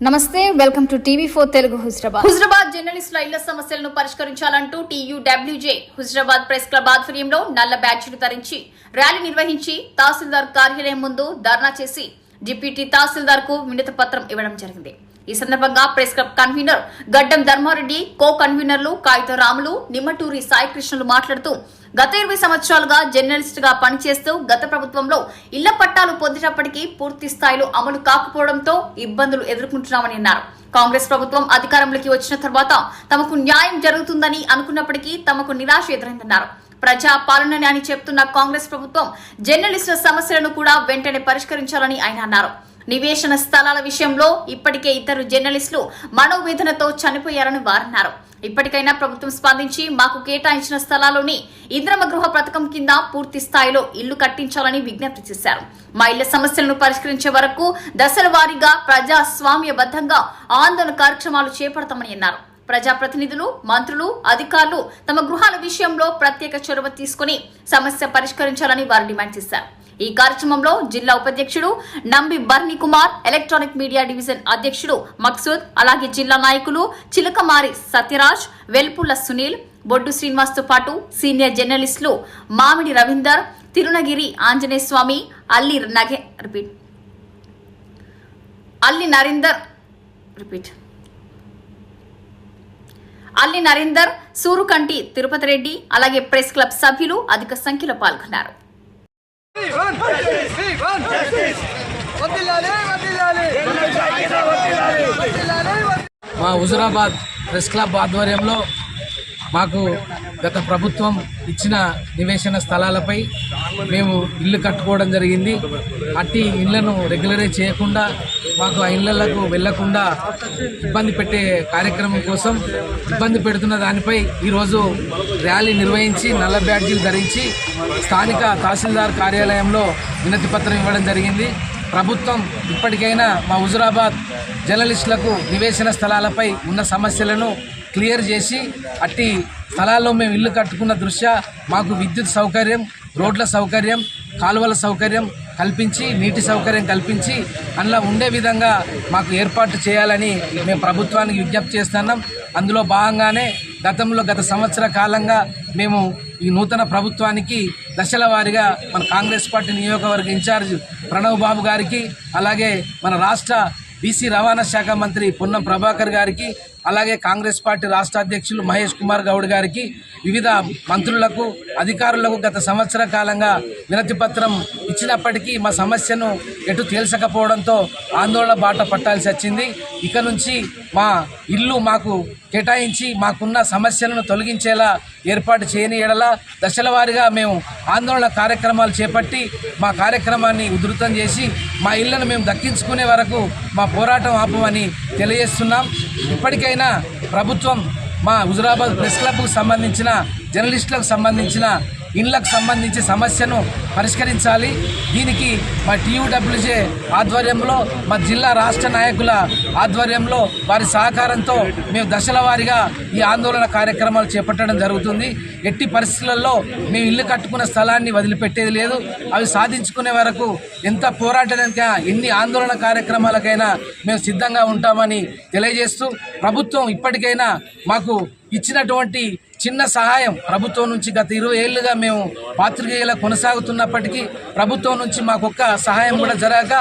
నమస్తే welcome to TV four Telugu Huzurabad. Huzurabad జర్నలిస్టుల ఇళ్ళ సమస్యలను పరిష్కరించాలంటూ టీయూడబ్ల్యూజే హుజరాబాద్ ప్రెస్ క్లబ్ ఆధ్వర్యంలో నల్ల బ్యాడ్జీలు ధరించి ర్యాలీ నిర్వహించి తహసీల్దార్ కార్యాలయం ముందు ధర్నా చేసి డిప్యూటీ తహసీల్దార్కు వినతి పత్రం ఇవ్వడం జరిగింది. ఈ సందర్భంగా ప్రెస్ క్లబ్ కన్వీనర్ గడ్డం ధర్మారెడ్డి కో కన్వీనర్లు కాగిత రాములు నిమ్మటూరి సాయికృష్ణులు మాట్లాడుతూ గత ఇరవై సంవత్సరాలుగా జర్నలిస్ట్గా పనిచేస్తూ గత ప్రభుత్వంలో ఇళ్ళ పట్టాలు పొందినప్పటికీ పూర్తి స్థాయిలో అమలు కాకపోవడంతో ఇబ్బందులు ఎదుర్కొంటున్నామని అన్నారు. కాంగ్రెస్ ప్రభుత్వం అధికారంలోకి వచ్చిన తర్వాత తమకు న్యాయం జరుగుతుందని అనుకున్నప్పటికీ తమకు నిరాశ ఎదురైందన్నారు. ప్రజా పాలనని అని చెప్తున్న కాంగ్రెస్ ప్రభుత్వం జర్నలిస్టుల సమస్యలను కూడా వెంటనే పరిష్కరించాలని ఆయన అన్నారు. నివేశన స్థలాల విషయంలో ఇప్పటికే ఇద్దరు జర్నలిస్టులు మనోవేదనతో చనిపోయారని వారన్నారు. ఇప్పటికైనా ప్రభుత్వం స్పందించి మాకు కేటాయించిన స్థలాల్లోని ఇంద్రమ గృహ పథకం కింద పూర్తి స్థాయిలో ఇల్లు కట్టించాలని విజ్ఞప్తి చేశారు. మా ఇళ్ళ సమస్యలను పరిష్కరించే వరకు దశల వారీగా ప్రజాస్వామ్యబద్ధంగా ఆందోళన కార్యక్రమాలు చేపడతామని అన్నారు. ప్రజాప్రతినిధులు మంత్రులు అధికారులు తమ గృహాల విషయంలో ప్రత్యేక చొరవ తీసుకుని సమస్య పరిష్కరించాలని వారు డిమాండ్ చేశారు. ఈ కార్యక్రమంలో జిల్లా ఉపాధ్యక్షుడు Nambi Barni Kumar electronic media division అధ్యక్షుడు మక్సూద్ అలాగే జిల్లా నాయకులు చిలకమారి సత్యరాజ్ వెల్పుల సునీల్ బొడ్డు శ్రీనివాస్తో పాటు సీనియర్ జర్నలిస్టులు మామిడి రవీందర్ తిరునగిరి ఆంజనేయ స్వామి అల్లి నగే రిపీట్. అల్లి నరేందర్ రిపీట్. అల్లి నరేందర్ సూరుకంటి తిరుపతి రెడ్డి అలాగే ప్రెస్ క్లబ్ సభ్యులు అధిక సంఖ్యలో పాల్గొన్నారు. మా హుజురాబాద్ ప్రెస్ క్లబ్ ఆధ్వర్యంలో మాకు గత ప్రభుత్వం ఇచ్చిన నివేశన స్థలాలపై మేము ఇల్లు కట్టుకోవడం జరిగింది. అట్టి ఇళ్ళను రెగ్యులరైజ్ చేయకుండా మాకు ఆ ఇళ్ళకు వెళ్ళకుండా ఇబ్బంది పెట్టే కార్యక్రమం కోసం ఇబ్బంది పెడుతున్న దానిపై ఈరోజు ర్యాలీ నిర్వహించి నల్ల బ్యాడ్జీలు ధరించి స్థానిక తహసీల్దార్ కార్యాలయంలో వినతి పత్రం ఇవ్వడం జరిగింది. ప్రభుత్వం ఇప్పటికైనా మా హుజురాబాద్ జర్నలిస్టులకు నివేశన స్థలాలపై ఉన్న సమస్యలను క్లియర్ చేసి అట్టి స్థలాల్లో మేము ఇల్లు కట్టుకున్న దృష్ట్యా మాకు విద్యుత్ సౌకర్యం రోడ్ల సౌకర్యం కాలువల సౌకర్యం కల్పించి నీటి సౌకర్యం కల్పించి అందులో ఉండే విధంగా మాకు ఏర్పాటు చేయాలని మేము ప్రభుత్వానికి విజ్ఞప్తి చేస్తున్నాం. అందులో భాగంగానే గతంలో గత సంవత్సర కాలంగా మేము ఈ నూతన ప్రభుత్వానికి దశల వారీగా మన కాంగ్రెస్ పార్టీ నియోజకవర్గ ఇన్ఛార్జ్ ప్రణవ్ బాబు గారికి అలాగే మన రాష్ట్ర బీసీ రవాణా శాఖ మంత్రి పొన్నం ప్రభాకర్ గారికి అలాగే కాంగ్రెస్ పార్టీ రాష్ట్ర అధ్యక్షులు మహేష్ కుమార్ గౌడ్ గారికి వివిధ మంత్రులకు అధికారులకు గత సంవత్సర కాలంగా వినతి పత్రం ఇచ్చినప్పటికీ మా సమస్యను ఎటు తేల్చకపోవడంతో ఆందోళన బాట పట్టాల్సి వచ్చింది. ఇక నుంచి మా ఇల్లు మాకు కేటాయించి మాకున్న సమస్యలను తొలగించేలా ఏర్పాటు చేయని ఎడల దశల వారీగా మేము ఆందోళన కార్యక్రమాలు చేపట్టి మా కార్యక్రమాన్ని ఉధృతం చేసి మా ఇళ్ళను మేము దక్కించుకునే వరకు మా పోరాటం ఆపమని తెలియజేస్తున్నాం. ఇప్పటికైనా ప్రభుత్వం మా హుజురాబాద్ ప్రెస్ క్లబ్కు సంబంధించిన జర్నలిస్టులకు సంబంధించిన ఇండ్లకు సంబంధించి సమస్యను పరిష్కరించాలి. దీనికి మా టీయూడబ్ల్యూజే ఆధ్వర్యంలో మా జిల్లా రాష్ట్ర నాయకుల ఆధ్వర్యంలో వారి సహకారంతో మేము దశల వారీగా ఈ ఆందోళన కార్యక్రమాలు చేపట్టడం జరుగుతుంది. ఎట్టి పరిస్థితులలో మేము ఇల్లు కట్టుకున్న స్థలాన్ని వదిలిపెట్టేది లేదు. అవి సాధించుకునే వరకు ఎంత పోరాటానికైనా ఎన్ని ఆందోళన కార్యక్రమాలకైనా మేము సిద్ధంగా ఉంటామని తెలియజేస్తూ ప్రభుత్వం ఇప్పటికైనా మాకు ఇచ్చినటువంటి చిన్న సహాయం ప్రభుత్వం నుంచి గత ఇరవై ఏళ్ళుగా మేము పాత్రికేయుల కొనసాగుతున్నప్పటికీ ప్రభుత్వం నుంచి మాకొక్క సహాయం కూడా జరగక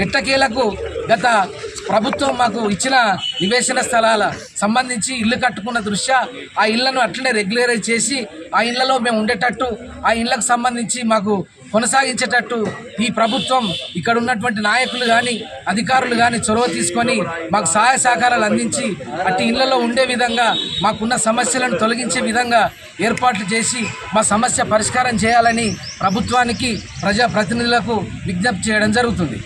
ఎట్టకేలకు గత ప్రభుత్వం మాకు ఇచ్చిన నివేశన స్థలాల సంబంధించి ఇల్లు కట్టుకున్న దృష్ట్యా ఆ ఇళ్ళను అట్లనే రెగ్యులరైజ్ చేసి ఆ ఇళ్ళలో మేము ఉండేటట్టు ఆ ఇళ్ళకు సంబంధించి మాకు కొనసాగించేటట్టు ఈ ప్రభుత్వం ఇక్కడ ఉన్నటువంటి నాయకులు కానీ అధికారులు కానీ చొరవ తీసుకొని మాకు సహాయ సహకారాలు అందించి అట్టి ఇళ్ళలో ఉండే విధంగా మాకున్న సమస్యలను తొలగించే విధంగా ఏర్పాట్లు చేసి మా సమస్య పరిష్కారం చేయాలని ప్రభుత్వానికి ప్రజాప్రతినిధులకు విజ్ఞప్తి చేయడం జరుగుతుంది.